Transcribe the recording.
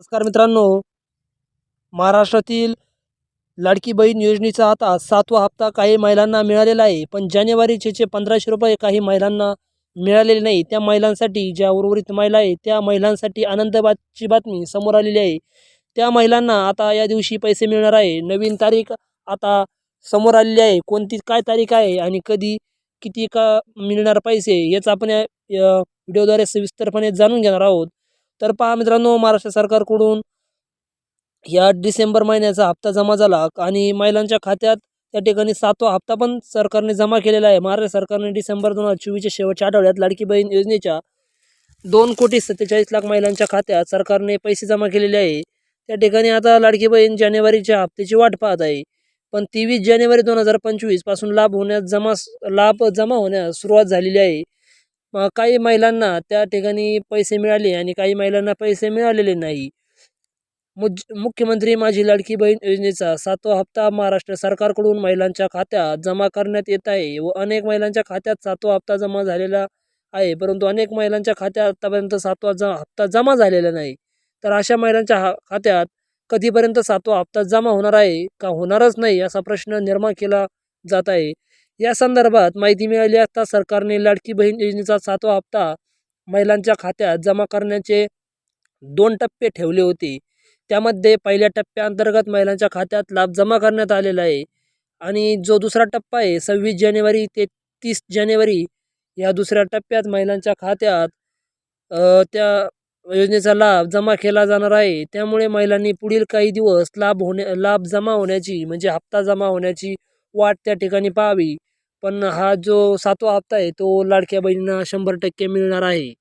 नमस्कार मित्रांनो. महाराष्ट्रातील लाडकी बहीण योजनेचा आता सातवा हप्ता काही महिलांना मिळालेला आहे. पण जानेवारीचे जे पंधराशे रुपये काही महिलांना मिळालेले नाही त्या महिलांसाठी ज्या उर्वरित महिला आहे त्या महिलांसाठी आनंदबादची बातमी समोर आलेली आहे. त्या महिलांना आता या दिवशी पैसे मिळणार आहे. नवीन तारीख आता समोर आलेली आहे. कोणती काय तारीख आहे आणि कधी किती का मिळणार पैसे याचं आपण या व्हिडिओद्वारे सविस्तरपणे जाणून घेणार आहोत. तर पहा मित्रांनो महाराष्ट्र सरकारकडून या डिसेंबर महिन्याचा हप्ता जमा झाला आणि महिलांच्या खात्यात त्या ठिकाणी सातवा हप्ता पण सरकारने जमा केलेला आहे. महाराष्ट्र सरकारने डिसेंबर दोन हजार चोवीसच्या शेवटच्या आठवड्यात लाडकी बहीण योजनेच्या दोन कोटी सत्तेचाळीस लाख महिलांच्या खात्यात सरकारने पैसे जमा केलेले आहे. त्या ठिकाणी आता लाडकी बहीण जानेवारीच्या हप्त्याची वाट पाहत आहे. पण तेवीस जानेवारी दोन हजार पंचवीसपासून लाभ होण्यास जमा लाभ जमा होण्यास सुरुवात झालेली आहे. काही महिलांना त्या ठिकाणी पैसे मिळाले आणि काही महिलांना पैसे मिळालेले नाही. मुज मुख्यमंत्री माझी लाडकी बहीण योजनेचा सातवा हप्ता महाराष्ट्र सरकारकडून महिलांच्या खात्यात जमा करण्यात येत आहे व अनेक महिलांच्या खात्यात सातवा हप्ता जमा झालेला आहे परंतु अनेक महिलांच्या खात्यात आत्तापर्यंत सातवा ज हप्ता जमा झालेला नाही. तर अशा महिलांच्या हा खात्यात कधीपर्यंत सातवा हप्ता जमा होणार आहे का? होणारच नाही असा प्रश्न निर्माण केला जात आहे. या संदर्भात माहिती मिळाली असता सरकारने लाडकी बहीण योजनेचा सातवा हप्ता महिलांच्या खात्यात जमा करण्याचे दोन टप्पे ठेवले होते. त्यामध्ये पहिल्या टप्प्याअंतर्गत महिलांच्या खात्यात लाभ जमा करण्यात आलेला आहे आणि जो दुसरा टप्पा आहे सव्वीस जानेवारी ते तीस जानेवारी या दुसऱ्या टप्प्यात महिलांच्या खात्यात त्या योजनेचा लाभ जमा केला जाणार आहे. त्यामुळे महिलांनी पुढील काही दिवस लाभ होण्या लाभ जमा होण्याची म्हणजे हप्ता जमा होण्याची वाट त्या ठिकाणी पाहावी. पण हा जो सातवा हप्ता आहे तो लाडक्या बहिणींना शंभर टक्के मिळणार आहे.